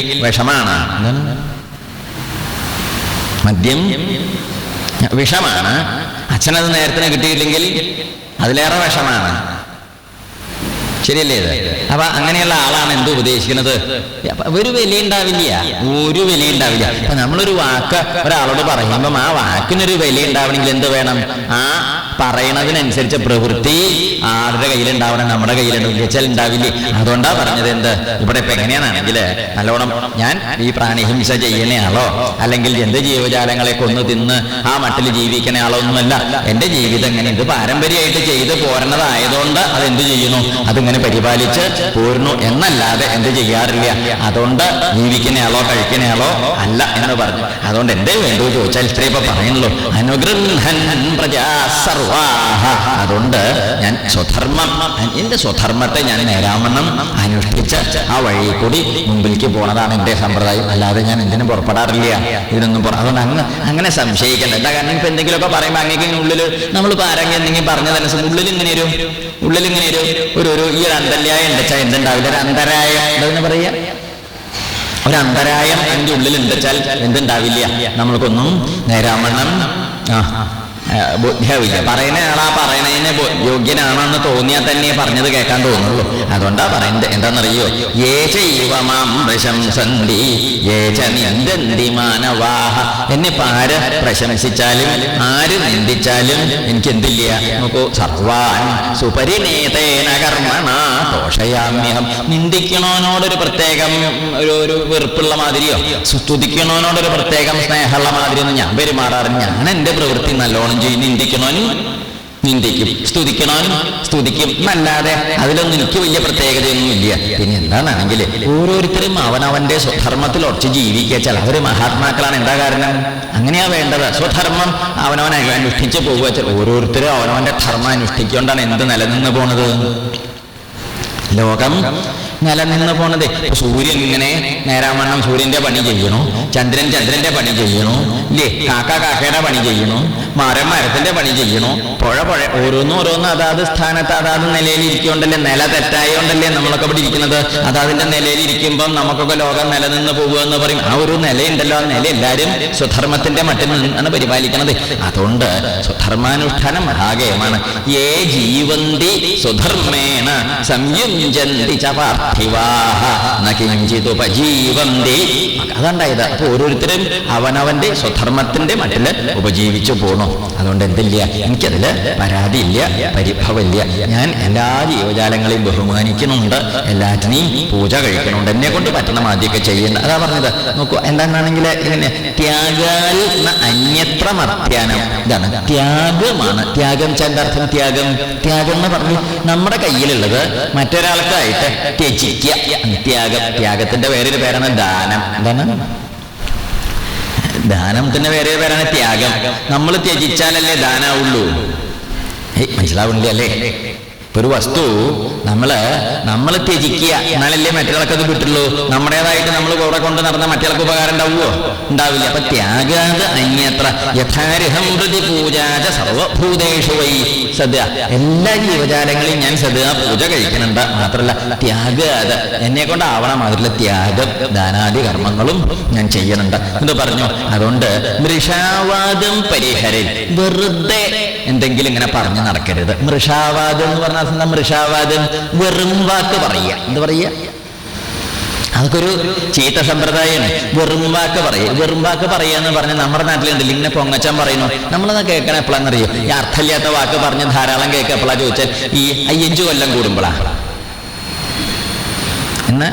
വിഷമാണ്. മദ്യം? വിഷമാണ്. അച്ഛനത് നേരത്തിന് കിട്ടിയില്ലെങ്കിൽ അതിലേറെ വിഷമാണ്. ശരിയല്ലേ ഇത്? അപ്പൊ അങ്ങനെയുള്ള ആളാണ് എന്ത് ഉപദേശിക്കുന്നത്? ഒരു വില ഉണ്ടാവില്ല. ഒരു വില ഉണ്ടാവില്ല. അപ്പൊ നമ്മളൊരു വാക്ക് ഒരാളോട് പറയുമ്പം ആ വാക്കിനൊരു വില ഉണ്ടാവണമെങ്കിൽ എന്ത് വേണം? ആ പറയണതിനനുസരിച്ച് പ്രവൃത്തി ആരുടെ കയ്യിലുണ്ടാവണം? നമ്മുടെ കയ്യിലുണ്ടാവില്ല വെച്ചാൽ ഉണ്ടാവില്ലേ? അതുകൊണ്ടാ പറഞ്ഞത് എന്ത്? ഇവിടെ ഇപ്പൊ എങ്ങനെയാണെങ്കിൽ നല്ലോണം ഞാൻ ഈ പ്രാണിഹിംസ ചെയ്യണയാളോ അല്ലെങ്കിൽ എന്ത് ജീവജാലങ്ങളെ കൊന്നു തിന്ന് ആ മട്ടിൽ ജീവിക്കണ ആളോ ഒന്നുമല്ല. എന്റെ ജീവിതം ഇങ്ങനെ ഇത് പാരമ്പര്യമായിട്ട് ചെയ്ത് പോരണതായതുകൊണ്ട് അത് എന്ത് ചെയ്യുന്നു? അതിങ്ങനെ പരിപാലിച്ച് പോരുന്നു എന്നല്ലാതെ എന്ത് ചെയ്യാറില്ല. അതുകൊണ്ട് ജീവിക്കണയാളോ കഴിക്കണയാളോ അല്ല എന്ന് പറഞ്ഞു. അതുകൊണ്ട് എന്തേ വേണ്ടു ചോദിച്ചാൽ ഇത്രയും ഇപ്പൊ പറയുന്നുള്ളൂ. അനുഗ്രഹൻ പ്രജാ സർവാഹ അതുകൊണ്ട് ഞാൻ സ്വധർമ്മം. എന്റെ സ്വധർമ്മത്തെ ഞാൻ നേരാമണ്ണം അനുഷ്ഠിച്ച് ആ വഴി കൂടി മുമ്പിലേക്ക് പോണതാണ് എന്റെ സമ്പ്രദായം. അല്ലാതെ ഞാൻ എന്തിനും പുറപ്പെടാറില്ല. ഇതിനൊന്നും അതുകൊണ്ട് അങ്ങ് അങ്ങനെ സംശയിക്കണ്ട. എന്താ കാരണം? ഇപ്പൊ എന്തെങ്കിലുമൊക്കെ പറയുമ്പോൾ അങ്ങേക്ക് ഉള്ളിൽ നമ്മൾ ആരെങ്കിലും എന്തെങ്കിലും പറഞ്ഞതനുസരിച്ച് ഉള്ളിൽ ഇങ്ങനെ ഒരു ഉള്ളിൽ ഇങ്ങനെ ഒരു ഒരു ഒരു ഈ ഒരു അന്തല്യായ ഉണ്ടച്ചാൽ എന്തുണ്ടാവില്ല. ഒരു അന്തരായ. എന്താ പറയാ? ഒരു അന്തരായം എന്റെ ഉള്ളിൽ എന്തെച്ചാൽ എന്തുണ്ടാവില്ല. നമ്മൾക്കൊന്നും നേരാമണ്ണം ആ, ബോധ്യാവില്ല പറയുന്ന ആളാ പറയണതിനെ യോഗ്യനാണെന്ന് തോന്നിയാൽ തന്നെ പറഞ്ഞത് കേൾക്കാൻ തോന്നുള്ളൂ. അതുകൊണ്ടാ പറയുന്നത് എന്താണെന്നറിയോ? ഏ ചൈവമാം പ്രശംസന്തി ഏച നിന്ദന്തി മാനവാഹ. എന്നിപ്പോ ആര് പ്രശംസിച്ചാലും ആര് നിന്ദിച്ചാലും എനിക്ക് എന്തില്ല നോക്കൂ സർവാൻ സുപരിനേതേന കർമ്മണ ദോഷയാമ്യഹം നിന്ദിക്കണോനോടൊരു പ്രത്യേകം ഒരു ഒരു വെറുപ്പുള്ള മാതിരിയോ? സ്തുതിക്കണോനോടൊരു പ്രത്യേകം സ്നേഹമുള്ള മാതിരിയൊന്നും ഞാൻ പെരുമാറാറില്ല. ഞാൻ എന്റെ പ്രവൃത്തി നല്ലോണം ചെയ്യും നിന്ദിക്കണോനും നിന്ദിക്കും സ്തുതിക്കണോനും സ്തുതിക്കും. എന്നല്ലാതെ അതിലൊന്നും എനിക്ക് വലിയ പ്രത്യേകതയൊന്നും ഇല്ല. പിന്നെ എന്താണെങ്കിൽ ഓരോരുത്തരും അവനവന്റെ സ്വധർമ്മത്തിൽ ഉറച്ച് ജീവിക്കുക. ചില അവർ മഹാത്മാക്കളാണ്. എന്താ കാരണം? അങ്ങനെയാ വേണ്ടത്. സ്വധർമ്മം അവനവൻ അനുഷ്ഠിച്ചു പോവുക. ഓരോരുത്തരും അവനവന്റെ ധർമ്മം അനുഷ്ഠിച്ചുകൊണ്ടാണ് എന്ത് നിലനിന്ന് പോണത്? ലോകം നിലനിന്ന് പോണത്. സൂര്യൻ ഇങ്ങനെ നേരാമണ്ണം സൂര്യന്റെ പണി ചെയ്യണു. ചന്ദ്രൻ ചന്ദ്രന്റെ പണി ചെയ്യണു. ഇല്ലേ? കാക്ക കാക്കയുടെ പണി ചെയ്യണു. മരം മരത്തിന്റെ പണി ചെയ്യണു. പുഴ പുഴ. ഓരോന്നും ഓരോന്നും അതാത് സ്ഥാനത്ത് അതാത് നിലയിൽ ഇരിക്കൊണ്ടല്ലേ നില തെറ്റായോണ്ടല്ലേ നമ്മളൊക്കെ ഇവിടെ ഇരിക്കുന്നത്? അതാതിന്റെ നിലയിൽ ഇരിക്കുമ്പം നമുക്കൊക്കെ ലോകം നിലനിന്ന് പോകുക എന്ന് പറയും. ആ ഒരു നിലയുണ്ടല്ലോ. ആ നില എല്ലാവരും സ്വധർമ്മത്തിന്റെ മട്ടിൽ നിന്നാണ് പരിപാലിക്കുന്നത് അതുകൊണ്ട് സ്വധർമാനുഷ്ഠാനം മഹാകേമാണ് ഏ ജീവന്തി സ്വധർമ്മേണ സംയുഞ്ജന്തി ച ഉപജീവന്തി. അതുണ്ടായത്. അപ്പൊ ഓരോരുത്തരും അവനവന്റെ സ്വധർമ്മത്തിന്റെ മട്ടിൽ ഉപജീവിച്ചു പോണു. അതുകൊണ്ട് എന്തില്ല? എനിക്കതിൽ പരാതിയില്ല പരിഭവമില്ല. ഞാൻ എല്ലാ ജീവജാലങ്ങളെയും ബഹുമാനിക്കുന്നുണ്ട്. എല്ലാറ്റിനെയും പൂജ കഴിക്കുന്നുണ്ട് എന്നെ കൊണ്ട് പറ്റണം ആദ്യമൊക്കെ ചെയ്യുന്നുണ്ട് അതാ പറഞ്ഞത്. നോക്കൂ എന്താണെന്നാണെങ്കിൽ ഇങ്ങനെ ത്യാഗാൽ അന്യത്ര മർത്യാനം. ഇതാണ്. ത്യാഗമാണ്. ത്യാഗം ചെന്താർത്ഥം ത്യാഗം. ത്യാഗം എന്ന് പറഞ്ഞു നമ്മുടെ കയ്യിലുള്ളത് മറ്റൊരാൾക്കായിട്ട് ത്യജിക്കുക ത്യാഗം. ത്യാഗത്തിന്റെ വേറൊരു പേരാണ് ദാനം. എന്താണ്? ദാനത്തിന്റെ വേറെ പേരാണ് ത്യാഗം. നമ്മൾ ത്യജിച്ചാലല്ലേ ദാനാവുള്ളൂ. മനസ്സിലാവുന്നില്ല? അല്ലേ? ഒരു വസ്തു നമ്മൾ നമ്മൾ ത്യജിക്കുക. എന്നാലല്ലേ അത് കിട്ടുള്ളൂ? നമ്മുടേതായിട്ട് നമ്മൾ കൂടെ കൊണ്ട് നടന്ന മറ്റൊരാൾക്ക് ഉപകാരം ഉണ്ടാവുമോ ഉണ്ടാവില്ല. അപ്പൊ ത്യാഗാത് അന്യത്ര. യഥാരഹം പ്രതി പൂജാച സർവഭൂതേഷു വൈ സദ്യ. എല്ലാ ജീവജാലങ്ങളെയും ഞാൻ സദ്യ പൂജ കഴിക്കുന്നുണ്ട് മാത്രല്ല ത്യാഗാത് എന്നെ കൊണ്ടാവണം. അതിലുള്ള ത്യാഗം ദാനാദി കർമ്മങ്ങളും ഞാൻ ചെയ്യുന്നുണ്ട് എന്ന് പറഞ്ഞു? അതുകൊണ്ട് മൃഷാവാദം പരിഹരൻ. വെറുതെ എന്തെങ്കിലും ഇങ്ങനെ പറഞ്ഞു നടക്കരുത്. മൃഷാവാദം എന്ന് പറഞ്ഞാൽ എന്താ മൃഷാവാദം വെറും വാക്ക് പറയുക. എന്ത് പറയുക? അതൊക്കെ ഒരു ചീത്ത സമ്പ്രദായമാണ്. വെറും വാക്ക് പറയുക. വെറും വാക്ക് പറയുക എന്ന് പറഞ്ഞാൽ നമ്മുടെ നാട്ടിലുണ്ടല്ലോ ഇങ്ങനെ പൊങ്ങച്ചാൻ പറയുന്നു? നമ്മളത് കേൾക്കണം എപ്പോഴാണെന്നറിയോ ഈ അർത്ഥമില്ലാത്ത വാക്ക് പറഞ്ഞ് ധാരാളം കേൾക്കുക എപ്പോഴാ ചോദിച്ചാൽ ഈ അയ്യഞ്ചു കൊല്ലം കൂടുമ്പോഴാണ് എന്നാ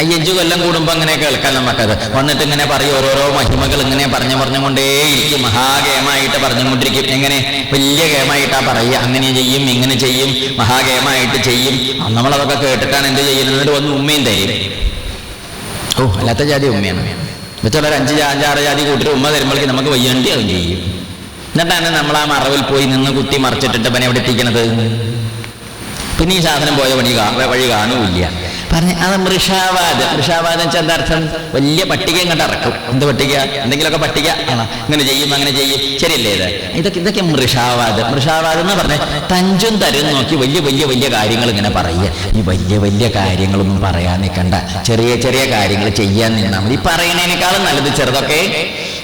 അയ്യഞ്ചു കൊല്ലം കൂടുമ്പോ അങ്ങനെ കേൾക്കാൻ നമുക്കത് വന്നിട്ട് ഇങ്ങനെ പറയും ഓരോരോ മഹിമകൾ ഇങ്ങനെ പറഞ്ഞു പറഞ്ഞുകൊണ്ടേയിരിക്കും. മഹാഗേമായിട്ട് പറഞ്ഞുകൊണ്ടിരിക്കും. എങ്ങനെ? വലിയ ഗേമായിട്ടാ പറയുക. അങ്ങനെ ചെയ്യും ഇങ്ങനെ ചെയ്യും മഹാഗേമായിട്ട് ചെയ്യും. നമ്മളതൊക്കെ കേട്ടിട്ടാണ് എന്ത് ചെയ്യുന്നത്? എന്നിട്ട് വന്ന് ഉമ്മയും തരും. ഓ അല്ലാത്ത ജാതി ഉമ്മയാണ്. മറ്റുള്ള ഒരു അഞ്ച് അഞ്ചാറ് ജാതി കൂട്ടിട്ട് ഉമ്മ തരുമ്പോഴേക്ക് നമുക്ക് വയ്യണ്ടി അതും ചെയ്യും. എന്നിട്ടാണ് നമ്മൾ ആ മറവിൽ പോയി നിന്ന് കുത്തി മറിച്ചിട്ടിട്ട് പനി എവിടെ എത്തിക്കണത്? പിന്നെ ഈ സാധനം പോയ വഴി വഴി കാണുമില്ല പറഞ്ഞ അത് മൃഷാവാദം. മൃഷാവാദം വെച്ചാൽ എന്താ അർത്ഥം? വലിയ പട്ടിക ഇങ്ങോട്ട് ഇറക്കും. എന്ത് പട്ടിക? എന്തെങ്കിലുമൊക്കെ പട്ടിക. ആണോ ഇങ്ങനെ ചെയ്യും അങ്ങനെ ചെയ്യും. ശരിയല്ലേ ഇത്? ഇതൊക്കെ ഇതൊക്കെ മൃഷാവാദം. മൃഷാവാദം എന്ന് പറഞ്ഞ തഞ്ചും തരും നോക്കി വലിയ വലിയ വലിയ കാര്യങ്ങൾ ഇങ്ങനെ പറയുക. ഈ വലിയ വലിയ കാര്യങ്ങളൊന്നും പറയാൻ നിൽക്കണ്ട. ചെറിയ ചെറിയ കാര്യങ്ങൾ ചെയ്യാൻ നിന്നാൽ മതി. ഈ പറയണേനേക്കാളും നല്ലത് ചെറുതൊക്കെ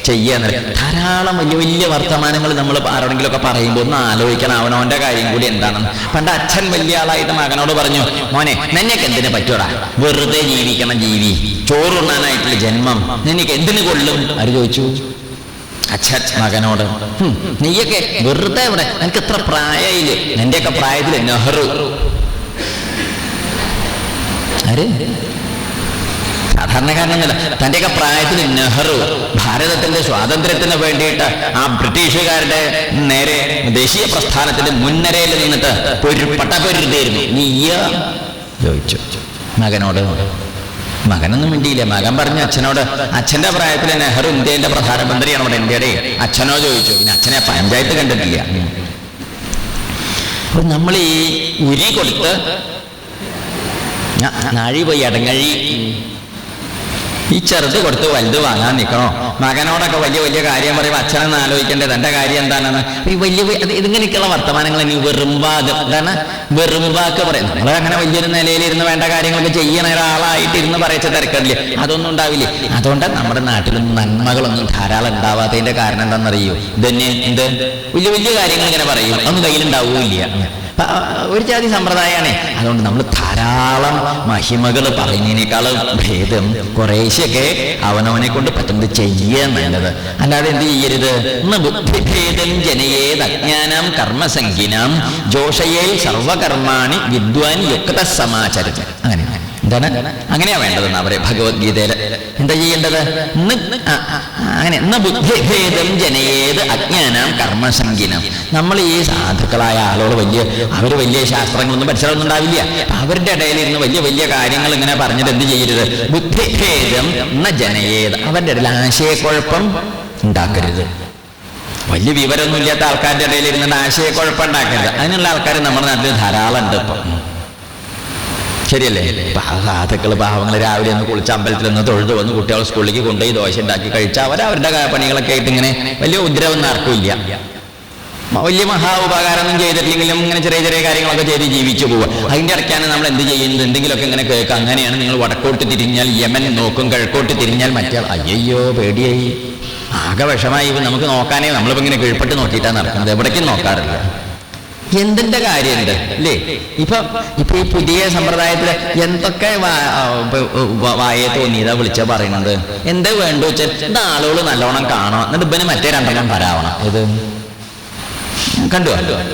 ചെയ്യാൻ ധാരാളം വലിയ വലിയ വർത്തമാനങ്ങൾ നമ്മൾ ആരോടെങ്കിലുമൊക്കെ പറയുമ്പോൾ ഒന്ന് ആലോചിക്കണം. അവനവന്റെ കാര്യം കൂടി എന്താണെന്ന്. പണ്ട് അച്ഛൻ വലിയ ആളായിട്ട് മകനോട് പറഞ്ഞു മോനെ എന്തിനെ എന്തിനു പറ്റൂടാ വെറുതെ ജീവിക്കണം ജീവി. ചോറുണ്ണാനായിട്ടുള്ള ജന്മം നിനക്ക് എന്തിനു കൊള്ളും? ആര് ചോദിച്ചു? അച്ഛ മകനോട്. "ഹും, നീയൊക്കെ വെറുതെ ഇവിടെ. നിനക്ക് എത്ര പ്രായയിൽ നിന്റെയൊക്കെ പ്രായത്തിൽ നെഹ്റു. ആര്? സാധാരണക്കാരനൊന്നുമല്ല. തന്റെയൊക്കെ പ്രായത്തിൽ നെഹ്റു. ഭാരതത്തിന്റെ സ്വാതന്ത്ര്യത്തിന് വേണ്ടിയിട്ട് ആ ബ്രിട്ടീഷുകാരുടെ നേരെ ദേശീയ പ്രസ്ഥാനത്തിന്റെ മുൻനിരയിൽ നിന്നിട്ട് പൊരു പട്ടപൊരുതായിരുന്നു നീയ? ചോദിച്ചു. മകനോട്. മകനൊന്നും മിണ്ടിയില്ല. മകൻ പറഞ്ഞു അച്ഛനോട് അച്ഛന്റെ പ്രായത്തിൽ നെഹ്റു ഇന്ത്യയുടെ പ്രധാനമന്ത്രിയാണ് നമ്മുടെ ഇന്ത്യയുടെ? അച്ഛനോ ചോദിച്ചു. പിന്നെ അച്ഛനെ പഞ്ചായത്ത് കണ്ടിട്ടില്ല. അപ്പൊ നമ്മൾ ഈ ഉരി കൊടുത്ത് നാഴി പോയി അടങ്ങഴി ഈ ചെറുത് കൊടുത്ത് വലുത് വാങ്ങാൻ നിൽക്കണോ മകനോടൊക്കെ വലിയ വലിയ കാര്യം പറയുമ്പോൾ അച്ഛനെന്ന് ആലോചിക്കേണ്ടത് എന്റെ കാര്യം എന്താണെന്ന്? ഈ വലിയ ഇതിങ്ങനെയൊക്കെയുള്ള വർത്തമാനങ്ങൾ ഇനി വെറുമ്പാത് എന്താണ് വെറുമ്പാക്ക് പറയും നമ്മൾ അങ്ങനെ വലിയൊരു നിലയിലിരുന്ന് വേണ്ട കാര്യങ്ങളൊക്കെ ചെയ്യണ ഒരാളായിട്ട് ഇരുന്ന് പറയച്ച തിരക്കടില്ലേ അതൊന്നും ഉണ്ടാവില്ലേ? അതുകൊണ്ട് നമ്മുടെ നാട്ടിലൊന്നും നന്മകളൊന്നും ധാരാളം ഉണ്ടാവാത്തതിന്റെ കാരണം എന്താണെന്നറിയോ? ഇതന്നെ എന്ത്? വലിയ വലിയ കാര്യങ്ങൾ ഇങ്ങനെ പറയും. ഒന്നും കയ്യിലുണ്ടാവൂല്ല. ഒരു ജാതി സമ്പ്രദായമാണ്. അതുകൊണ്ട് നമ്മൾ ധാരാളം മഹിമകൾ പറയുന്നതിനേക്കാളും ഭേദം കുറേശ്ശൊക്കെ അവനവനെ കൊണ്ട് പറ്റുന്നത് ചെയ്യാൻ നല്ലത്. അല്ലാതെ എന്ത് ചെയ്യരുത്? ബുദ്ധിഭേദം ജനയേത് അജ്ഞാനം കർമ്മസംഖ്യനാം ജോഷയേ സർവകർമാണി വിദ്വാൻ യുക്ത സമാചരം അങ്ങനെ. എന്താണ് അങ്ങനെയാ വേണ്ടതെന്ന് അവരെ ഭഗവത്ഗീതയിൽ. എന്താ ചെയ്യേണ്ടത്? അങ്ങനെ. ബുദ്ധിഭേദം ജനയേത് അജ്ഞാനം കർമ്മസംഗീനം. നമ്മൾ ഈ സാധുക്കളായ ആളുകൾ വലിയ അവർ വലിയ ശാസ്ത്രങ്ങളൊന്നും പരിസരമൊന്നും ഉണ്ടാവില്ല അവരുടെ ഇടയിൽ ഇരുന്ന് വലിയ വലിയ കാര്യങ്ങൾ ഇങ്ങനെ പറഞ്ഞിട്ട് എന്ത് ചെയ്യരുത്? ബുദ്ധിഭേദം ജനയേത്. അവരുടെ ഇടയിൽ ആശയക്കുഴപ്പം ഉണ്ടാക്കരുത്. വലിയ വിവരമൊന്നുമില്ലാത്ത ആൾക്കാരുടെ ഇടയിൽ ഇരുന്നിട്ട് ആശയക്കുഴപ്പം ഉണ്ടാക്കരുത്. അതിനുള്ള ആൾക്കാർ നമ്മുടെ നാട്ടിൽ ധാരാളം ഉണ്ട് ഇപ്പം. ശരിയല്ലേ? സാധുക്കൾ പാവങ്ങൾ രാവിലെ ഒന്ന് കുളിച്ച് അമ്പലത്തിൽ നിന്ന് തൊഴുത് വന്ന് കുട്ടികളെ സ്കൂളിലേക്ക് കൊണ്ടുപോയി ദോശ ഉണ്ടാക്കി കഴിച്ച അവർ അവരുടെ പണികളൊക്കെ ആയിട്ട് ഇങ്ങനെ വലിയ ഉദ്രവം ആർക്കുമില്ല വലിയ മഹാ ഉപകാരമൊന്നും ചെയ്തിട്ടില്ലെങ്കിലും ഇങ്ങനെ ചെറിയ ചെറിയ കാര്യങ്ങളൊക്കെ ചെയ്ത് ജീവിച്ചു പോവുക. അതിന്റെ ഇടയ്ക്കാണ് നമ്മൾ എന്ത് ചെയ്യുന്നത്? എന്തെങ്കിലുമൊക്കെ ഇങ്ങനെ കേൾക്കുക. അങ്ങനെയാണ് നിങ്ങൾ വടക്കോട്ട് തിരിഞ്ഞാൽ യമൻ നോക്കും കിഴക്കോട്ട് തിരിഞ്ഞാൽ മറ്റേ അയ്യോ പേടിയായി. ആകെ വിഷമായി. നമുക്ക് നോക്കാനേ നമ്മളിപ്പോ ഇങ്ങനെ കീഴ്പ്പെട്ട് നോക്കിയിട്ടാണ് നടക്കുന്നത്. എവിടേക്കും നോക്കാറില്ല. എന്തിന്റെ കാര്യമുണ്ട്? അല്ലേ? ഇപ്പൊ ഇപ്പൊ ഈ പുതിയ സമ്പ്രദായത്തിൽ എന്തൊക്കെ വായ തോന്നിയതാ വിളിച്ച പറയുന്നത് എന്താ വേണ്ടു വെച്ചാൽ ഇത് ആളുകൾ നല്ലോണം കാണണം. എന്നിട്ട് ഇവന് മറ്റേ രണ്ടെണ്ണം വരാവണം. ഇത് കണ്ടു?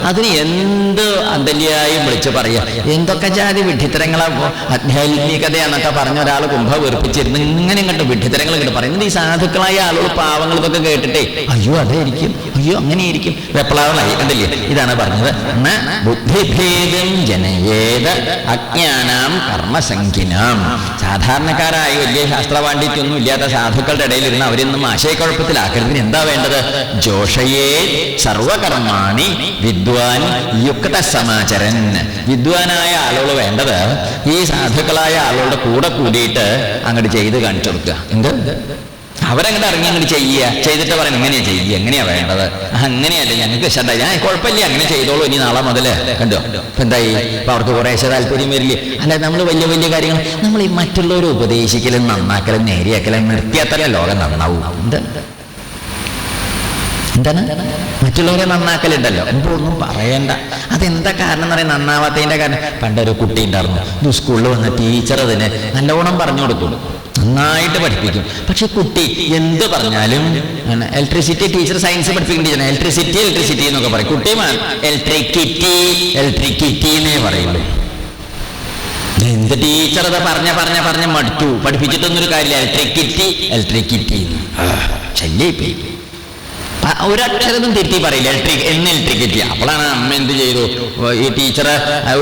അതിന് എന്ത് അന്തല്യായും വിളിച്ച് പറയാ? എന്തൊക്കെ ജാതി വിഡ്ഢിത്തരങ്ങളാ ആധ്യാത്മികതയാന്നൊക്കെ പറഞ്ഞ ഒരാൾ കുംഭ വെറുപ്പിച്ചിരുന്നു ഇങ്ങനെ ഇങ്ങോട്ട് വിഡ്ഢിത്തരങ്ങൾ ഇങ്ങോട്ട് പറയുന്നത് ഈ സാധുക്കളായ ആളുകൾ പാവങ്ങൾ ഇതൊക്കെ കേട്ടിട്ടേ അയ്യോ അതായിരിക്കും അയ്യോ അങ്ങനെയായിരിക്കും വെപ്ലാവനായി കണ്ടില്ലേ? ഇതാണ് പറഞ്ഞത്. ബുദ്ധിഭേദം ജനയേത് അജ്ഞാനാം കർമ്മസംഖ്യനാം. സാധാരണക്കാരായ വലിയ ശാസ്ത്രപാണ്ഡിത്യൊന്നും ഇല്ലാത്ത സാധുക്കളുടെ ഇടയിൽ ഇരുന്ന് അവരൊന്നും ആശയക്കുഴപ്പത്തിലാക്കരുതിന് എന്താ വേണ്ടത്? ജോഷയേ സർവകർമാണി വിദ്വാൻ യുക്ത സമാചരൻ. വിദ്വാനായ ആളുകൾ വേണ്ടത് ഈ സാധുക്കളായ ആളുകളുടെ കൂടെ കൂടിയിട്ട് അങ്ങോട്ട് ചെയ്ത് കാണിച്ചു കൊടുക്കുക. എന്ത്? അവരങ്ങോട്ട് ഇറങ്ങി അങ്ങോട്ട് ചെയ്യുക. ചെയ്തിട്ട് പറയുന്നത് എങ്ങനെയാ ചെയ്യുക. എങ്ങനെയാ വേണ്ടത്. അങ്ങനെയല്ല ഞങ്ങൾക്ക് ശ്രദ്ധ ഞാൻ കുഴപ്പമില്ല. അങ്ങനെ ചെയ്തോളൂ. ഇനി നാളെ മുതൽ കണ്ടോ? ഇപ്പൊ എന്തായി? ഇപ്പൊ അവർക്ക് കുറേശ്ശെ താല്പര്യം വരില്ലേ? അല്ല നമ്മൾ വലിയ വലിയ കാര്യങ്ങൾ നമ്മൾ ഈ മറ്റുള്ളവരെ ഉപദേശിക്കലും നന്നാക്കലും നേരിയാക്കലും നിർത്തിയാൽ തന്നെ ലോകം നന്നാവും. എന്താ? എന്താണ്? മറ്റുള്ളവരെ നന്നാക്കലുണ്ടല്ലോ. ഇപ്പൊ ഒന്നും പറയണ്ട. അതെന്താ കാരണം എന്ന് പറയാൻ നന്നാവാത്തതിന്റെ കാരണം പണ്ടൊരു കുട്ടി ഉണ്ടായിരുന്നു. സ്കൂളിൽ വന്ന ടീച്ചർ അതിന് നല്ലോണം പറഞ്ഞു കൊടുക്കും നന്നായിട്ട് പഠിപ്പിക്കും. പക്ഷെ കുട്ടി എന്ത് പറഞ്ഞാലും ഇലക്ട്രിസിറ്റി ടീച്ചർ സയൻസ് പഠിപ്പിക്കുന്ന ടീച്ചർ ഇലക്ട്രിസിറ്റി ഇലക്ട്രിസിറ്റി എന്നൊക്കെ പറയും. കുട്ടി ഇലക്ട്രിക്കിറ്റി ഇലക്ട്രിക്കിറ്റി എന്നേ പറയുള്ളൂ. എന്ത് ടീച്ചർ അത് പറഞ്ഞ പറഞ്ഞ പറഞ്ഞ മടുത്തു. പഠിപ്പിച്ചിട്ടൊന്നും ഒരു കാര്യമില്ല. ഇലക്ട്രിക്കിറ്റി ഇലക്ട്രിക്കിറ്റി ശല്യപ്പോയി ഒരക്ഷരത്തും തെറ്റി പറയില്ല. ഇലക്ട്രിക് എന്ന് ഇലക്ട്രിക്കിറ്റി അപ്പോഴാണ് അമ്മ എന്ത് ചെയ്തു? ഈ ടീച്ചർ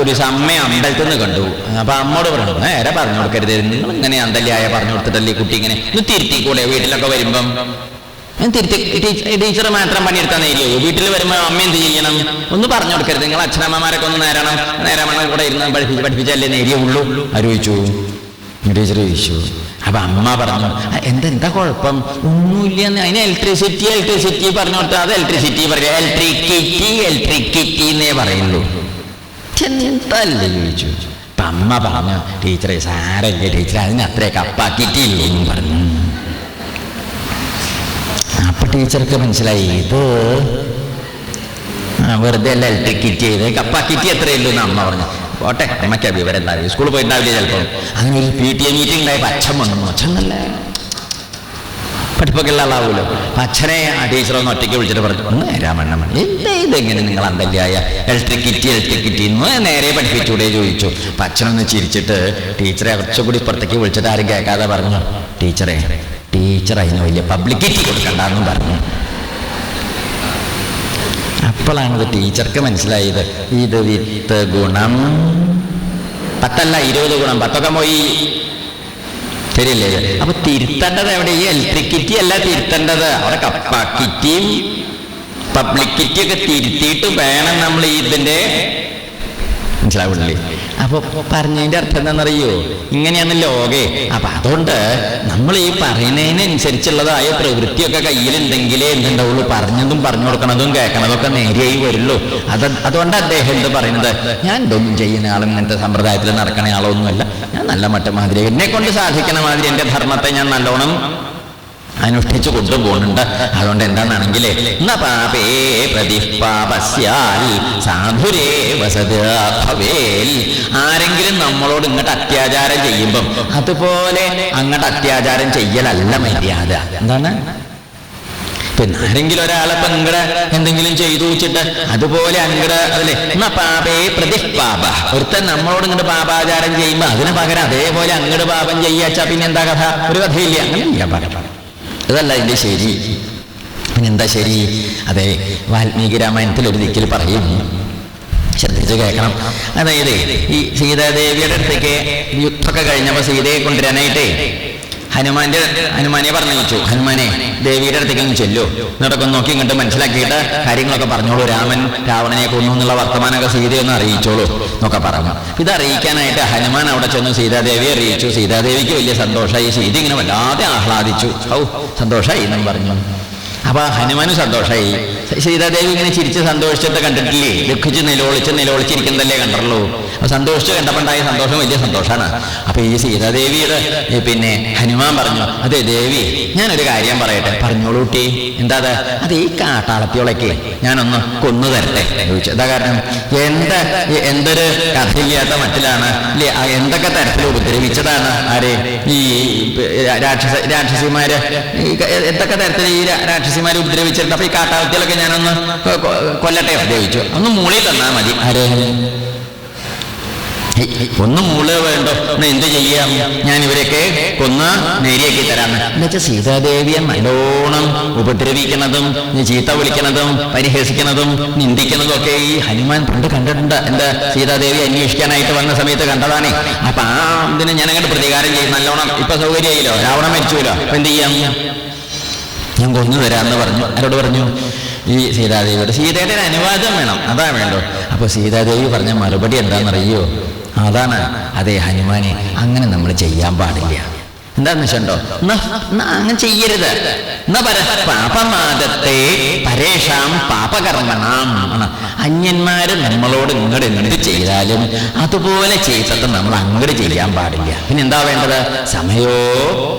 ഒരു അമ്മയെ അമ്പലത്തിൽ നിന്ന് കണ്ടു. അപ്പൊ അമ്മോട് പറഞ്ഞു നേരെ പറഞ്ഞു കൊടുക്കരുത്. നിങ്ങൾ ഇങ്ങനെ അന്തല്യായ പറഞ്ഞു കൊടുത്തിട്ടല്ലേ കുട്ടി ഇങ്ങനെ ഒന്ന് തിരുത്തിക്കൂടെ വീട്ടിലൊക്കെ വരുമ്പം? തിരുത്തി ടീച്ചർ മാത്രം പണിയെടുത്താൽ നേരിയോ വീട്ടിൽ വരുമ്പോൾ അമ്മ എന്ത് ചെയ്യണം? ഒന്ന് പറഞ്ഞു കൊടുക്കരുത്. നിങ്ങൾ അച്ഛനമ്മമാരൊക്കെ ഒന്ന് നേരണം. നേരമണ്ണം കൂടെ ഇരുന്ന് പഠിപ്പിച്ച് പഠിപ്പിച്ചല്ലേ നേരിയുള്ളൂ ആലോചിച്ചു ടീച്ചർ ചോദിച്ചു. അപ്പൊ അമ്മ പറഞ്ഞു എന്തെന്താ എന്താ എന്താ കുഴപ്പം? ഒന്നുമില്ല അതിന് ഇലക്ട്രിസിറ്റി ഇലക്ട്രിസിറ്റി പറഞ്ഞു കൊടുത്താൽ അത് ഇലക്ട്രിസിറ്റി പറയാം. ഇലക്ട്രിക്കിറ്റി ഇലക്ട്രിക്കിറ്റി എന്നേ പറയുള്ളൂ. എന്തല്ലേ ചോദിച്ചു. അപ്പൊ അമ്മ പറഞ്ഞു ടീച്ചറെ സാരല്ലേ ടീച്ചർ അതിന് അത്രേ കപ്പാക്കിറ്റില്ലേ? എന്ന് പറഞ്ഞു. അപ്പൊ ടീച്ചർക്ക് മനസ്സിലായി ഇത് വെറുതെ അല്ല ഇലക്ട്രിക്കിറ്റി ചെയ്ത് കപ്പാക്കിറ്റി എത്രയല്ലോ എന്ന് അമ്മ പറഞ്ഞു. പോട്ടെ അമ്മയ്ക്ക് വിവരം ഉണ്ടാവില്ല സ്കൂളിൽ പോയിട്ടുണ്ടാവില്ല ചിലപ്പോൾ അങ്ങനെ ഒരു പി ടി എ മീറ്റിംഗ് ഉണ്ടായപ്പോൾ അച്ഛൻ വന്നു. അച്ഛൻ നല്ല പഠിപ്പൊക്കെ ഉള്ള ആളാവുമല്ലോ അച്ഛനെ ആ ഒന്ന് ഒറ്റയ്ക്ക് വിളിച്ചിട്ട് പറഞ്ഞു. രാമണ്ണ മണി എന്താ ഇതെങ്ങനെ നിങ്ങൾ അന്തല്യായ? ഇലക്ട്രിക്കിറ്റി ഇലക്ട്രിക്കിറ്റി എന്ന് നേരെ പഠിപ്പിച്ചൂടെ ചോദിച്ചു. അപ്പൊ അച്ഛനൊന്ന് ചിരിച്ചിട്ട് ടീച്ചറെ കുറച്ചുകൂടി പുറത്തേക്ക് വിളിച്ചിട്ട് ആരും കേൾക്കാതെ പറഞ്ഞു. ടീച്ചറെ ടീച്ചർ അതിന് വലിയ പബ്ലിക്കിറ്റി കൊടുക്കണ്ടെന്നും പറഞ്ഞു. അപ്പോഴാണ് ടീച്ചർക്ക് മനസ്സിലായത്. ഇത് വിത്ത് ഗുണം. പത്തല്ല ഇരുപത് ഗുണം. പത്തൊക്കെ പോയി. ശരിയല്ലേ? അപ്പൊ തിരുത്തേണ്ടത് എവിടെ? ഈ ഇലക്ട്രിക്കിറ്റി അല്ല തിരുത്തേണ്ടത്. അവിടെ കപ്പാക്കിറ്റിയും പബ്ലിക്കിറ്റിയൊക്കെ തിരുത്തിയിട്ട് വേണം നമ്മൾ ഇതിന്റെ മനസ്സിലാവില്ലേ അപ്പൊ പറഞ്ഞതിന്റെ അർത്ഥം എന്താണെന്നറിയോ? ഇങ്ങനെയാണ് ലോകെ. അപ്പൊ അതുകൊണ്ട് നമ്മൾ ഈ പറയുന്നതിനനുസരിച്ചുള്ളതായ പ്രവൃത്തിയൊക്കെ കയ്യിലുണ്ടെങ്കിലേ എന്തുണ്ടാവുള്ളൂ? പറഞ്ഞതും പറഞ്ഞു കൊടുക്കണതും കേൾക്കണതും ഒക്കെ നേരെയായി വരുള്ളൂ. അത് അതുകൊണ്ട് അദ്ദേഹം എന്ത് പറയുന്നത്? ഞാൻ ഇതൊന്നും ചെയ്യുന്ന ആളും ഇങ്ങനത്തെ സമ്പ്രദായത്തിൽ നടക്കണ ആളൊന്നുമല്ല. ഞാൻ നല്ല മട്ട മാതിരി എന്നെ കൊണ്ട് സാധിക്കണ മാതിരി എന്റെ ധർമ്മത്തെ ഞാൻ നല്ലോണം അനുഷ്ഠിച്ചു കൊണ്ടുപോകുന്നുണ്ട് അതുകൊണ്ട് എന്താണെങ്കിലേ ആരെങ്കിലും നമ്മളോട് ഇങ്ങോട്ട് അത്യാചാരം ചെയ്യുമ്പം അതുപോലെ അങ്ങോട്ട് അത്യാചാരം ചെയ്യലല്ല മര്യാദ. എന്താണ്? പിന്നെ ആരെങ്കിലും ഒരാളെ ഇങ്ങടെ എന്തെങ്കിലും ചെയ്തു വെച്ചിട്ട് അതുപോലെ അങ്ങട് അല്ലേ എന്നാ പാപേ പ്രതിപാപ ഒരുത്തൻ നമ്മളോട് ഇങ്ങോട്ട് പാപാചാരം ചെയ്യുമ്പോ അതിന് പകരം അതേപോലെ അങ്ങട് പാപം ചെയ്യാച്ചാ പിന്നെ എന്താ കഥ? ഒരു കഥയില്ല. അങ്ങനെ ചെയ്യാൻ ഇതല്ല ഇതിന്റെ ശരി. പിന്നെന്താ ശരി? അതെ വാൽമീകി രാമായണത്തിൽ ഒരു ദിക്കിൽ പറയും. ശ്രദ്ധിച്ച് കേൾക്കണം. അതായത് ഈ സീതാദേവിയുടെ അടുത്തേക്ക് യുദ്ധമൊക്കെ കഴിഞ്ഞപ്പോൾ സീതയെ കൊണ്ടുവരാനായിട്ടേ ഹനുമാന്റെ ഹനുമാനെ പറഞ്ഞു ഹനുമാനെ ദേവിയുടെ അടുത്തേക്ക് അങ്ങ് ചെല്ലു. എന്നിട്ടൊക്കെ നോക്കി ഇങ്ങോട്ട് മനസ്സിലാക്കിയിട്ട് കാര്യങ്ങളൊക്കെ പറഞ്ഞോളൂ. രാമൻ രാവണനെ കൊന്നു എന്നുള്ള വർത്തമാനമൊക്കെ സീതയൊന്ന് അറിയിച്ചോളൂ എന്നൊക്കെ പറഞ്ഞു. ഇത് അറിയിക്കാനായിട്ട് ഹനുമാൻ അവിടെ ചെന്നു സീതാദേവിയെ അറിയിച്ചു. സീതാദേവിക്ക് വലിയ സന്തോഷമായി. സീത ഇങ്ങനെ വല്ലാതെ ആഹ്ലാദിച്ചു. ഔ സന്തോഷമായി എന്നും പറഞ്ഞു. അപ്പൊ ഹനുമാന് സന്തോഷമായി സീതാദേവി ഇങ്ങനെ ചിരിച്ച് സന്തോഷിച്ചിട്ട് കണ്ടിട്ടില്ലേ? ദുഃഖിച്ച് നിലോളിച്ച് നിലോളിച്ചിരിക്കുന്നതല്ലേ കണ്ടുള്ളൂ. സന്തോഷിച്ച് കണ്ടപ്പോണ്ടായ സന്തോഷം വലിയ സന്തോഷമാണ് അപ്പൊ ഈ സീതാദേവിയുടെ പിന്നെ ഹനുമാൻ പറഞ്ഞു അതെ ദേവി ഞാനൊരു കാര്യം പറയട്ടെ. പറഞ്ഞോളൂ കുട്ടി. എന്താ അത്? അത് ഈ കാട്ടാളത്തിയോളൊക്കെ ഞാനൊന്ന് കൊന്നു തരട്ടെ. ചോദിച്ചു. എന്താ കാരണം? എന്താ എന്തൊരു കഥയില്ലാത്ത മറ്റിലാണ് ഇല്ലേ ആ എന്തൊക്കെ തരത്തിൽ ഉപദ്രവിച്ചതാണ്? ആര്? ഈ രാക്ഷസ രാക്ഷസിമാര് എന്തൊക്കെ തരത്തിൽ ഈ രാക്ഷസിമാര് ഉപദ്രവിച്ചിട്ടുണ്ട്? അപ്പൊ ഈ കാട്ടാളത്തിലൊക്കെ ഞാനൊന്ന് കൊല്ലട്ടെ? ഉപദ്രവിച്ചു ഒന്ന് മൂളി തന്നാ മതി. ആര്? ഒന്ന് മുള വേണ്ടോ? എന്ത് ചെയ്യാം? ഞാൻ ഇവരെയൊക്കെ കൊന്ന് നേരിയാക്കി തരാന്ന് എന്നുവെച്ചാൽ സീതാദേവിയെ നല്ലോണം ഉപദ്രവിക്കണതും നീ ചീത്ത വിളിക്കണതും പരിഹസിക്കണതും നിന്ദിക്കുന്നതും ഒക്കെ ഈ ഹനുമാൻ പണ്ട് കണ്ടിട്ടുണ്ട്. എന്താ സീതാദേവി അന്വേഷിക്കാനായിട്ട് വന്ന സമയത്ത് കണ്ടതാണേ. അപ്പൊ ആ ഇതിന് ഞാൻ അങ്ങോട്ട് പ്രതികാരം ചെയ്യും. നല്ലോണം ഇപ്പൊ സൗകര്യമായില്ലോ? രാവണം മരിച്ചുല്ലോ അപ്പൊ എന്ത് ചെയ്യാം? ഞാൻ കൊന്നു തരാമെന്ന് പറഞ്ഞു. ആരോട് പറഞ്ഞു? ഈ സീതാദേവിയുടെ. സീതയുടെ അനുവാദം വേണം. അതാ വേണ്ടോ അപ്പൊ സീതാദേവി പറഞ്ഞ മറുപടി എന്താണെന്നറിയോ? അതാണ്. അതേ ഹനുമാനെ അങ്ങനെ നമ്മൾ ചെയ്യാൻ പാടില്ല. എന്താന്ന് വെച്ചോ അങ്ങനെ ചെയ്യരുത്. പാപമാദത്തെ പരേഷാം പാപകർമ്മണം. അന്യന്മാര് നമ്മളോട് ഇങ്ങോട്ട് ഇങ്ങോട്ട് ചെയ്താലും അതുപോലെ ചെയ്തിട്ട് നമ്മൾ അങ്ങോട്ട് ചെയ്യാൻ പാടില്ല. പിന്നെ എന്താ വേണ്ടത്? സമയോ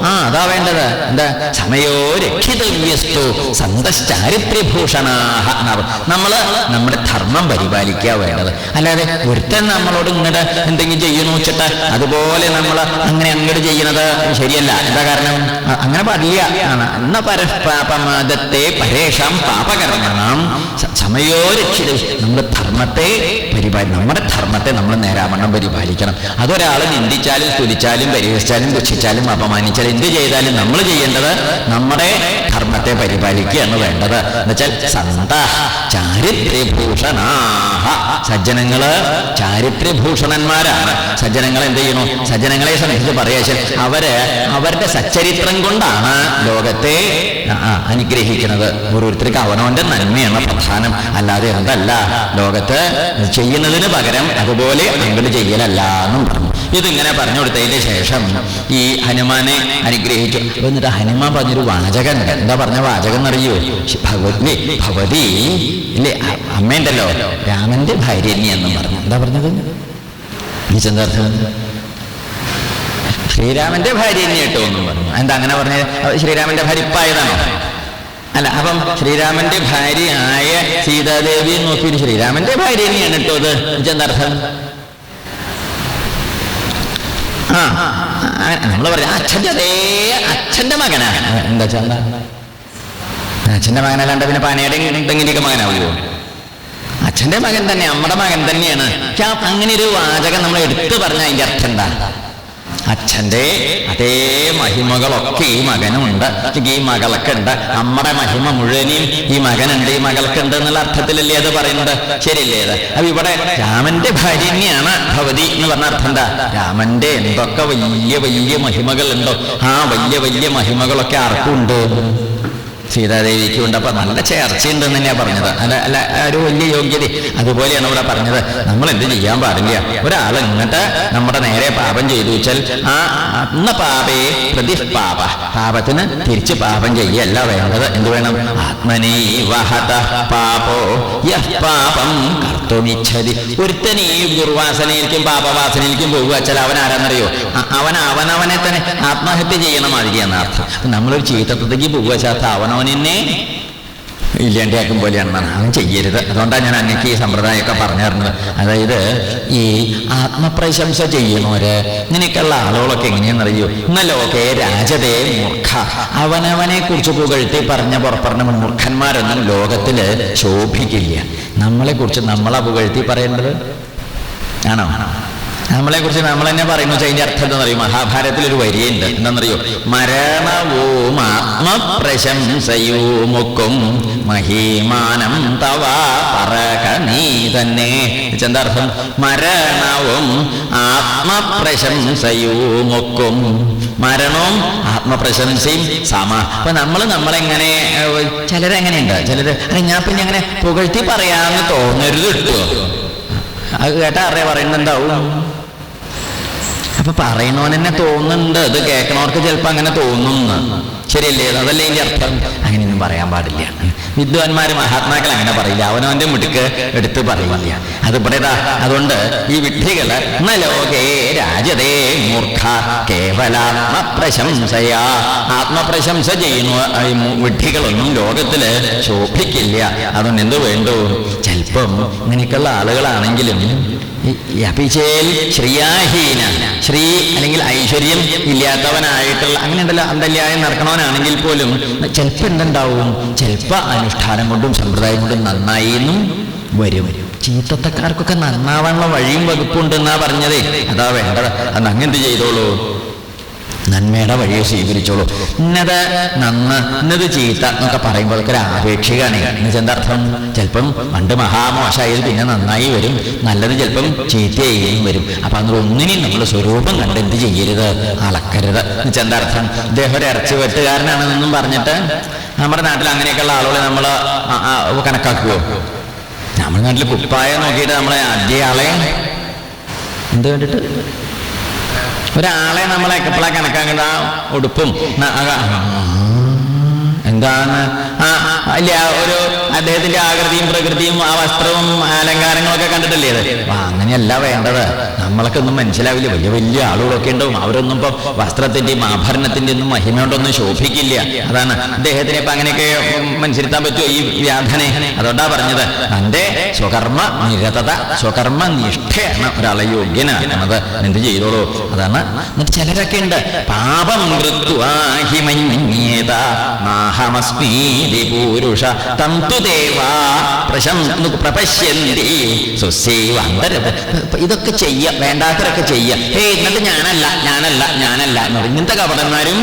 ആ അതാ വേണ്ടത്. എന്താ? സമയോ രക്ഷിതവ്യസ്തു സന്തശ്ചാരിത്രഭൂഷണാഹ നമ്മൾ നമ്മുടെ ധർമ്മം പരിപാലിക്കുക വേണ്ടത്. അല്ലാതെ ഒരുത്തൻ നമ്മളോട് ഇങ്ങോട്ട് എന്തെങ്കിലും ചെയ്യുന്നു വെച്ചിട്ട് അതുപോലെ നമ്മൾ അങ്ങനെ അങ്ങോട്ട് ചെയ്യുന്നത് ശരിയല്ല. എന്താ കാരണം? അങ്ങനെ പാടില്ല. അന്ന എന്ന പരപാപമാദത്തെ പരേഷാം പാപകർമ്മണം. സമയോ രക്ഷിത നമ്മുടെ ധർമ്മത്തെ പരിപാലി നമ്മുടെ ധർമ്മത്തെ നമ്മൾ നേരാവണ്ണം പരിപാലിക്കണം. അതൊരാൾ നിന്ദിച്ചാലും സ്തുതിച്ചാലും പരിഹസിച്ചാലും ദുഃഖിച്ചാലും അപമാനിച്ചാലും എന്ത് ചെയ്താലും നമ്മൾ ചെയ്യേണ്ടത് നമ്മുടെ ധർമ്മത്തെ പരിപാലിക്കുകയാണ് വേണ്ടത്. എന്നുവെച്ചാൽ സന്ത ചാരിത്രഭൂഷണാഹ സജ്ജനങ്ങൾ ചാരിത്രഭൂഷണന്മാരാണ് സജ്ജനങ്ങൾ എന്ത് ചെയ്യണോ? സജ്ജനങ്ങളെ സംബന്ധിച്ച് പറയാ അവർ അവരുടെ സച്ചരിത്രം കൊണ്ടാണ് ലോകത്തെ അനുഗ്രഹിക്കുന്നത്. ഓരോരുത്തർക്ക് അവനവന്റെ നന്മയാണ് പ്രധാനം. അല്ലാതെ എന്തല്ല ലോകത്ത് ചെയ്യുന്നതിന് പകരം അതുപോലെ അങ്ങോട്ട് ചെയ്യലല്ല എന്നും പറഞ്ഞു. ഇതിങ്ങനെ പറഞ്ഞു കൊടുത്തതിന് ശേഷം ഈ ഹനുമാനെ അനുഗ്രഹിച്ചു. എന്നിട്ട് ഹനുമാൻ പറഞ്ഞൊരു വാചകൻ എന്താ പറഞ്ഞ വാചകം എന്നറിയോ? ഭഗവതി ഭഗവതി ഇല്ലേ? അമ്മേണ്ടല്ലോ രാമന്റെ ഭാര്യ എന്നും പറഞ്ഞു. എന്താ പറഞ്ഞത്? നീ ചന്ദ്രാർത്ഥം ശ്രീരാമന്റെ ഭാര്യ തന്നെ കേട്ടോ എന്നും പറഞ്ഞു. എന്താ അങ്ങനെ പറഞ്ഞത്? ശ്രീരാമന്റെ ഭാര്യ ഇപ്പായതാണോ അല്ല അപ്പം ശ്രീരാമന്റെ ഭാര്യയായ സീതാദേവി നോക്കിയിട്ട് ശ്രീരാമന്റെ ഭാര്യ തന്നെയാണ് കേട്ടോ അത്. എന്താർത്ഥം ആ നമ്മൾ പറഞ്ഞു അച്ഛന്റെ അതേ അച്ഛന്റെ മകനാണ് എന്താ വെച്ചാ എന്താ മകനല്ലാണ്ട് പിന്നെ പനയുടെ എന്തെങ്കിലുമൊക്കെ മകനാവുമോ? അച്ഛന്റെ മകൻ തന്നെ അമ്മയുടെ മകൻ തന്നെയാണ്. അങ്ങനെ ഒരു വാചകം നമ്മൾ എടുത്തു പറഞ്ഞ അതിന്റെ അർത്ഥം എന്താ? അച്ഛന്റെ അതേ മഹിമകളൊക്കെ ഈ മകനുണ്ട്. ഈ മകളൊക്കെ ഉണ്ട് നമ്മുടെ മഹിമ മുഴുവനും ഈ മകനുണ്ട്. ഈ മകൾക്കുണ്ട് എന്നുള്ള അർത്ഥത്തിലല്ലേ അത് പറയുന്നത്? ശരിയല്ലേ അത്? അപ്പൊ ഇവിടെ രാമന്റെ ഭാര്യ തന്നെയാണ് ഭവതി എന്ന് പറഞ്ഞ അർത്ഥം എന്താ? രാമന്റെ എന്തൊക്കെ വലിയ വലിയ മഹിമകൾ ഉണ്ടോ ആ വലിയ വലിയ മഹിമകളൊക്കെ ആർക്കും ഉണ്ട് സീതാദേവിക്ക് ഉണ്ട് അപ്പം നല്ല ചേർച്ചയുണ്ടെന്ന് തന്നെയാണ് പറഞ്ഞത്. അല്ല അല്ല ഒരു വലിയ യോഗ്യത. അതുപോലെയാണ് ഇവിടെ പറഞ്ഞത്. നമ്മൾ എന്ത് ചെയ്യാൻ പാടില്ല. ഒരാൾ ഇങ്ങോട്ട് നമ്മുടെ നേരെ പാപം ചെയ്തു വെച്ചാൽ ആ അന്ന പാപേ പ്രതിപാപ പാപത്തിന് തിരിച്ച് പാപം ചെയ്യല്ല വേണ്ടത്. എന്ത് വേണം? ആത്മനീ വഹത പാപോ യഹ് പാപം കർത്തുമിച്ഛതി ഒരുത്തൻ ഈ ദുർവാസനയിലേക്കും പാപവാസനയിലേക്കും പോകുക വെച്ചാൽ അവൻ ആരാന്നറിയോ അവൻ അവനവനെ തന്നെ ആത്മഹത്യ ചെയ്യണ മാതിരിയാണ് അർത്ഥം. നമ്മളൊരു ചീത്തത്തേക്ക് പോകുക വെച്ചാൽ അവനവനെ ഇല്ലാണ്ടാക്കും പോലെയാണ് അവൻ ചെയ്യരുത്. അതുകൊണ്ടാണ് ഞാൻ അങ്ങക്ക് ഈ സമ്പ്രദായമൊക്കെ പറഞ്ഞു തരുന്നത് അതായത് ഈ ആത്മപ്രശംസ ചെയ്യുന്നവര് ഇങ്ങനെയൊക്കെയുള്ള ആളുകളൊക്കെ എങ്ങനെയാണെന്നറിയോ? ഇന്നലോക്കെ രാജതേ മൂർഖ. അവനവനെ കുറിച്ച് പുകഴ്ത്തി പറഞ്ഞ പുറപ്പറഞ്ഞ മൂർഖന്മാരൊന്നും ലോകത്തിൽ ശോഭിക്കില്ല. നമ്മളെ കുറിച്ച് നമ്മളാ പുകഴ്ത്തി പറയേണ്ടത്? ആണോ? നമ്മളെ കുറിച്ച് നമ്മൾ തന്നെ പറയുന്നു അതിന്റെ അർത്ഥം എന്താണെന്നറിയോ? മഹാഭാരതത്തിൽ ഒരു വരിയുണ്ട്. എന്താണെന്നറിയോ? മരണവും ആത്മപ്രശംസയുമൊക്കും മഹീമാനം തവ പറക നീ തന്നെ. എന്താ അർത്ഥം മരണവും ആത്മപ്രശംസയൂമുക്കും. മരണവും ആത്മപ്രശംസയും സമ. അപ്പൊ നമ്മൾ നമ്മളെങ്ങനെ ചിലരെങ്ങനെയുണ്ട്? ചിലര് ഞാൻ പിന്നെ അങ്ങനെ പുകഴ്ത്തി പറയാന്ന് തോന്നരുത് കിട്ടുമോ അത് കേട്ടാ അറിയാ പറയുന്നുണ്ടാവും അപ്പൊ പറയുന്നവനെന്നെ തന്നെ തോന്നുന്നുണ്ട്. അത് കേൾക്കണവർക്ക് ചിലപ്പോ അങ്ങനെ തോന്നുന്നു. ശരിയല്ലേ അതല്ലേ ഇതിന്റെ അർത്ഥം? അങ്ങനെയൊന്നും പറയാൻ പാടില്ല. വിദ്വാൻമാര് മഹാത്മാക്കൾ അങ്ങനെ പറയില്ല. അവനവന്റെ മുടുക്ക് എടുത്ത് പറയില്ല അത് പറയതാ അതുകൊണ്ട് ഈ വിഡ്ഢികൾ നലോകേ ലോകേ രാജതേ മൂർഖ കേവലാത്മപ്രശംസയാ. ആത്മപ്രശംസ ചെയ്യുന്നു. വിഡ്ഢികളൊന്നും ലോകത്തിൽ ശോഭിക്കില്ല. അതുകൊണ്ട് എന്ത് വേണ്ടു? ചിലപ്പം ഇങ്ങനെയൊക്കെയുള്ള ആളുകളാണെങ്കിലും ശ്രീയാഹീന ശ്രീ അല്ലെങ്കിൽ ഐശ്വര്യം ഇല്ലാത്തവനായിട്ടുള്ള അങ്ങനെ ഉണ്ടല്ലോ അന്തല്യായം നടക്കണവനാണെങ്കിൽ പോലും ചിലപ്പോൾ എന്തുണ്ടാവും? ചിലപ്പോൾ അനുഷ്ഠാനം കൊണ്ടും സമ്പ്രദായം കൊണ്ടും നന്നായി എന്നും വരും. ചീത്തത്തക്കാർക്കൊക്കെ നന്നാവാനുള്ള വഴിയും വകുപ്പുണ്ട് എന്നാ പറഞ്ഞതേ. അതാ വേണ്ട അന്ന് അങ്ങനെ ചെയ്തോളൂ? നന്മയുടെ വഴിയെ സ്വീകരിച്ചോളൂ. ഇന്നത് നന്ന് ഇന്നത് ചീത്ത എന്നൊക്കെ പറയുമ്പോൾ ഒരു ആപേക്ഷികമാണ്. എന്നുവെച്ചാൽ എന്താ അർത്ഥം? ചിലപ്പം പണ്ട് മഹാമോശമായത് പിന്നെ നന്നായി വരും. നല്ലത് ചിലപ്പം ചീത്തയായും വരും. അപ്പൊ അങ്ങനെ ഒന്നിനെയും നമ്മൾ സ്വരൂപം കണ്ട് എന്ത് ചെയ്യരുത്? അളക്കരുത്. എന്നുവെച്ചാൽ എന്താ അർത്ഥം? ഇദ്ദേഹം ഒരു ഇറച്ചി വെട്ടുകാരനാണെന്നൊന്നും പറഞ്ഞിട്ട് നമ്മുടെ നാട്ടിൽ അങ്ങനെയൊക്കെയുള്ള ആളുകളെ നമ്മൾ കണക്കാക്കുവോ? നമ്മുടെ നാട്ടിൽ കുപ്പായ നോക്കിയിട്ട് നമ്മളെ ആളെ എന്ത് കണ്ടിട്ട്? ഒരാളെ നമ്മളെ എപ്പോഴാ കണക്കാക്കേണ്ട? ആ ഉടുപ്പും എന്താണ്? ആ അല്ല ഒരു അദ്ദേഹത്തിന്റെ ആകൃതിയും പ്രകൃതിയും ആ വസ്ത്രവും അലങ്കാരങ്ങളൊക്കെ കണ്ടിട്ടല്ലേ അത്? അങ്ങനെയല്ല വേണ്ടത്. നമ്മളൊക്കെ ഒന്നും മനസ്സിലാവില്ല. വലിയ വലിയ ആളുകളൊക്കെ ഉണ്ടാവും. അവരൊന്നും ഇപ്പം വസ്ത്രത്തിന്റെയും ആഭരണത്തിന്റെ ഒന്നും മഹിമയോണ്ടൊന്നും ശോഭിക്കില്ല. അതാണ് അദ്ദേഹത്തിനെ ഇപ്പൊ അങ്ങനെയൊക്കെ മനസ്സിരുത്താൻ പറ്റുമോ ഈ വ്യാധനെ? അതുകൊണ്ടാ പറഞ്ഞത്. തന്റെ സ്വകർമ്മ നിരതത സ്വകർമ്മ നിഷ്ഠയാണ് ഒരാളെ യോഗ്യനാക്കുന്നത് എന്ത് ചെയ്തോളൂ? അതാണ്. എന്നിട്ട് ചിലരൊക്കെ ഉണ്ട്. പാപം ഹിമന്യേത മാഹമസ്മീതി പൂരുഷ തം തു ഇതൊക്കെ ചെയ്യ വേണ്ടാത്തരൊക്കെ ചെയ്യ. ഹേ എന്നിട്ട് ഞാനല്ല ഞാനല്ല ഞാനല്ല എന്ന് ഇങ്ങനത്തെ കപടന്മാരും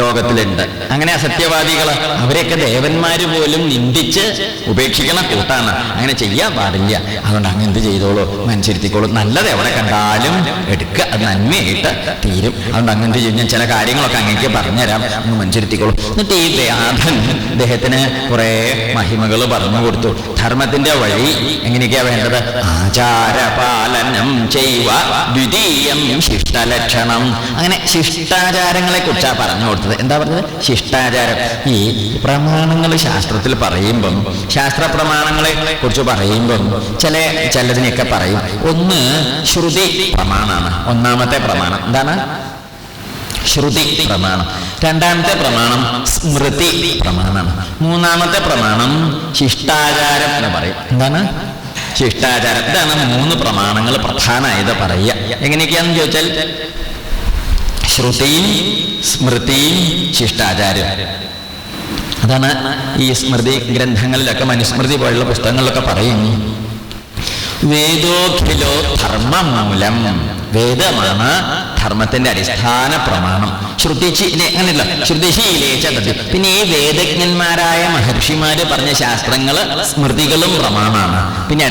ലോകത്തിലുണ്ട്. അങ്ങനെ ആ സത്യവാദികൾ അവരെയൊക്കെ ദേവന്മാർ പോലും നിന്ദിച്ച് ഉപേക്ഷിക്കണ കൂട്ടാണ്. അങ്ങനെ ചെയ്യാൻ പാടില്ല. അതുകൊണ്ട് അങ്ങ് എന്ത് ചെയ്തോളൂ? മനസ്സിരുത്തിക്കോളൂ നല്ലത് എവിടെ കണ്ടാലും എടുക്കുക. അത് നന്മയായിട്ട് തീരും. അതുകൊണ്ട് അങ്ങ് എന്ത് ചെയ്യും? ചില കാര്യങ്ങളൊക്കെ അങ്ങേക്ക് പറഞ്ഞുതരാം. അങ്ങ് മനസ്സിരുത്തിക്കോളൂ എന്നിട്ട് ഈ വ്യാധൻ അദ്ദേഹത്തിന് കുറേ മഹിമകൾ പറഞ്ഞു കൊടുത്തു. ധർമ്മത്തിന്റെ വഴി എങ്ങനെയൊക്കെയാ വേണ്ടത്? ആചാരപാലനം ചെയ്യുക. ദ്വിതീയം ശിഷ്ടലക്ഷണം. അങ്ങനെ ശിഷ്ടാചാരങ്ങളെ കുറിച്ചാണ് പറഞ്ഞു കൊടുത്തത്. എന്താ പറഞ്ഞത്? ശിഷ്ടാചാരം. ഈ പ്രമാണങ്ങൾ ശാസ്ത്രത്തിൽ പറയുമ്പം ശാസ്ത്ര പ്രമാണങ്ങളെ കുറിച്ച് പറയുമ്പം ചില ചിലതിനെയൊക്കെ പറയും. ഒന്ന് ശ്രുതി പ്രമാണമാണ് ഒന്നാമത്തെ പ്രമാണം എന്താണ്? ശ്രുതി പ്രമാണം. രണ്ടാമത്തെ പ്രമാണം സ്മൃതി പ്രമാണമാണ് മൂന്നാമത്തെ പ്രമാണം ശിഷ്ടാചാരം എന്ന് പറയും. എന്താണ്? ശിഷ്ടാചാരം. ഇതാണ് മൂന്ന് പ്രമാണങ്ങൾ പ്രധാനമായത് പറയുക. എങ്ങനെയൊക്കെയാണെന്ന് ചോദിച്ചാൽ ശ്രുതിയും സ്മൃതിയും ശിഷ്ടാചാരം. അതാണ് ഈ സ്മൃതി ഗ്രന്ഥങ്ങളിലൊക്കെ മനുസ്മൃതി പോലുള്ള പുസ്തകങ്ങളിലൊക്കെ പറയുന്നു വേദോഖിലോ ധർമ്മമൂലം. വേദമാണ് ധർമ്മത്തിന്റെ അടിസ്ഥാന പ്രമാണം. ശ്രുതിശി അങ്ങനെയല്ല. ശ്രുതിശീലേച്ച പിന്നെ ഈ വേദജ്ഞന്മാരായ മഹർഷിമാര് പറഞ്ഞ ശാസ്ത്രങ്ങൾ സ്മൃതികളും പ്രമാണമാണ്. പിന്നെ